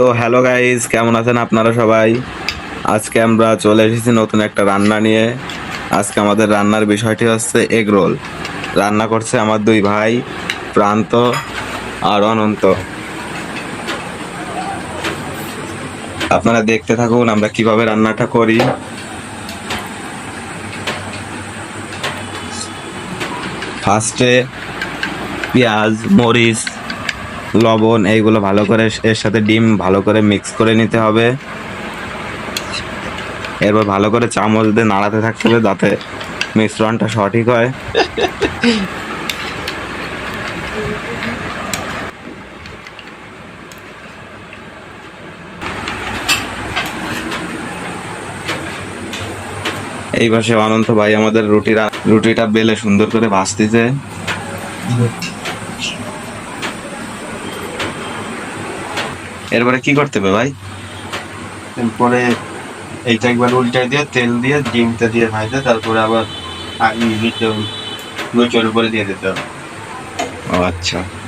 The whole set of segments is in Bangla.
তো হ্যালো গাইস, কেমন আছেন আপনারা সবাই? আজকে আমরা চলে এসেছি নতুন একটা রান্না নিয়ে। আজকে আমাদের রান্নার বিষয়টি হচ্ছে এগ রোল। রান্না করছে আমার দুই ভাই, প্রান্ত আর অনন্ত। আপনারা দেখতে থাকুন, আমরা কীভাবে রান্নাটা করি। ফার্স্টে পেঁয়াজ, মরিচ লবণ এইগুলো ভালো করে এর সাথে ডিম ভালো করে মিক্স করে নিতে হবে। এরপর ভালো করে চামচ দিয়ে নাড়াতে থাকতে হবে যাতে মিশ্রণটা সঠিক হয়। এই পাশে অনন্ত ভাই আমাদের রুটিটা রুটিটা বেলে সুন্দর করে ভাজতেছে। এরপরে কি করতে হবে ভাই? এরপরে এইটা একবার উল্টাই দিয়ে তেল দিয়ে ডিমটা দিয়ে ভাজতে তারপরে আবার আগে লুচের উপরে দিয়ে দিতে হবে। ও আচ্ছা।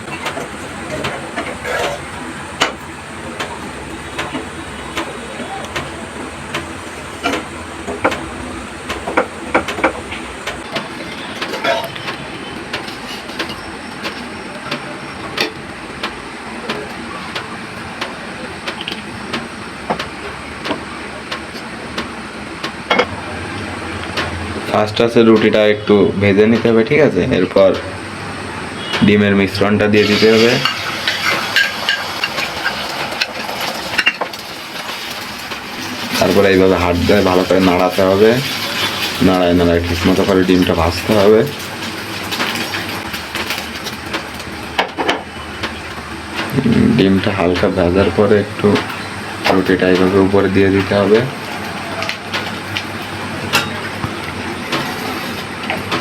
ফার্স্ট আছে রুটিটা একটু ভেজে নিতে হবে, ঠিক আছে? এরপর ডিমের মিশ্রণটা দিয়ে দিতে হবে। তারপরে এইভাবে হাত দিয়ে ভালো করে নাড়াতে হবে। নাড়ায় নাড়ায় ঠিক মতো করে ডিমটা ভাজতে হবে। ডিমটা হালকা ভাজার পরে একটু রুটিটা এইভাবে উপরে দিয়ে দিতে হবে।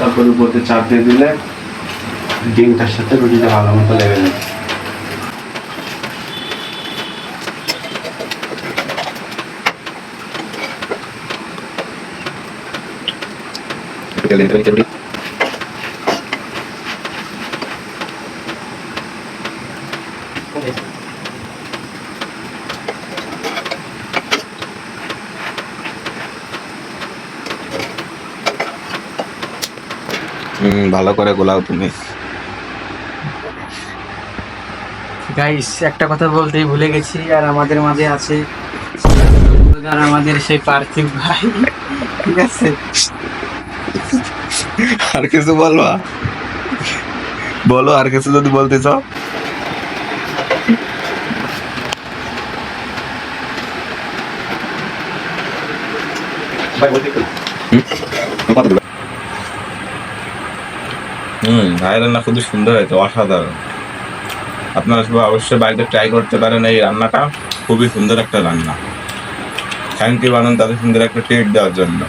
তারপরে উপর দিয়ে চাপ দিয়ে দিলে ডিমটার সাথে রুটিটা ভালো মতো লেগে যাবে। হুম, ভালো করে গোলাও তুমি। গাইস একটা কথা বলতেই ভুলে গেছি আর আমাদের মাঝে আছে আর আমাদের সেই পার্থিব ভাই। ঠিক আছে? আর কিছু বলবা? বলো আর কিছু যদি বলতে চাও। হুম ভাই রান্না খুবই সুন্দর হয়েছে, অসাধারণ। আপনারা সবাই অবশ্যই বাড়িতে ট্রাই করতে পারেন এই রান্নাটা, খুবই সুন্দর একটা রান্না। থ্যাংক ইউ আনন্দ তাদের সুন্দর একটা ট্রিট দেওয়ার জন্য।